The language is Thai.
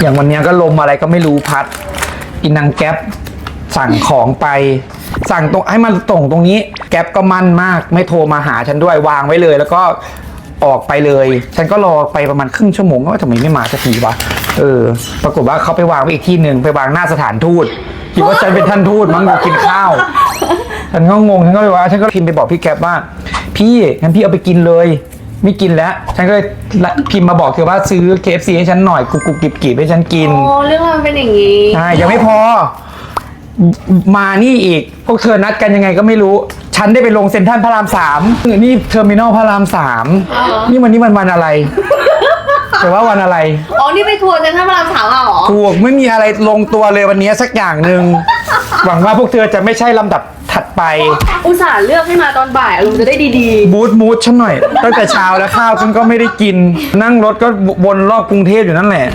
อย่างวันนี้ก็ลมอะไรก็ไม่รู้พัดอินนังแก๊ปสั่งของไป สั่งตรงให้มันส่งตรงนี้ แก๊ปก็มั่นมาก ไม่โทรมาหาฉันด้วยวางไว้เลย แล้วก็ออกไปเลย ฉันก็รอไปประมาณครึ่งชั่วโมงก็ว่าทำไมไม่มาสักทีวะเออ ปรากฏว่าเขาไปวางไว้อีกที่หนึ่งไปวางหน้าสถานทูตคิดว่าฉันเป็นท่านทูตมั้งอยู่กินข้าวฉันก็งงฉันก็เลยว่าฉันก็พิมพ์ไปบอกพี่แก๊ปว่า พี่งั้นพี่เอาไปกินเลย ไม่กินแล้ว ฉันก็เลยพิมพ์มาบอกเธอว่าซื้อ KFC ให้ฉันหน่อยกุกกุกกิบกิบให้ฉันกินโอ้เรื่องมันเป็นอย่างนี้ใช่ยังไม่พอ มานี่อีก พวกเธอนัดกันยังไงก็ไม่รู้ ฉันได้ไปลงเซ็นทรัลพระรามสามนี่เทอร์มินอลพระรามสามนี่วันนี้มันวันอะไร แต่ว่าวันอะไร อ๋อ นี่ไปทัวร์กันท่าพระรามสามอะเหรอถูกไม่มีอะไรลงตัวเลยวันนี้สักอย่างหนึ่งหวังว่าพวกเธอจะไม่ใช่ลำดับถัด ไปอุตส่าห์เลือกให้มาตอนบ่ายอารมณ์จะได้ดีบูทมูทฉันหน่อย ตั้งแต่เช้าแล้วข้าวฉันก็ไม่ได้กิน นั่งรถก็วนรอบกรุงเทพอยู่นั่นแหละ